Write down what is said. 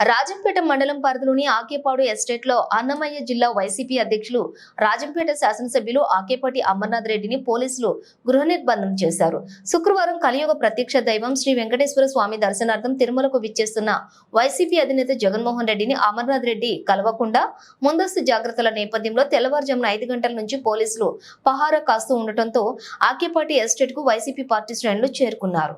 రాజంపేట మండలం పరిధిలోని ఆకేపాడు ఎస్టేట్లో అన్నమయ్య జిల్లా వైసీపీ అధ్యక్షులు రాజంపేట శాసనసభ్యులు ఆకేపాటి అమర్నాథ్ రెడ్డిని పోలీసులు గృహ నిర్బంధం చేశారు. శుక్రవారం కలియుగ ప్రత్యక్ష దైవం శ్రీ వెంకటేశ్వర స్వామి దర్శనార్థం తిరుమలకు విచ్చేస్తున్న వైసీపీ అధినేత జగన్మోహన్ రెడ్డిని అమర్నాథ్ రెడ్డి కలవకుండా ముందస్తు జాగ్రత్తల నేపథ్యంలో తెల్లవారుజామున ఐదు గంటల నుంచి పోలీసులు పహారా కాస్తూ ఉండటంతో ఆకేపాటి ఎస్టేట్కు వైసీపీ పార్టీ శ్రేణులు చేరుకున్నారు.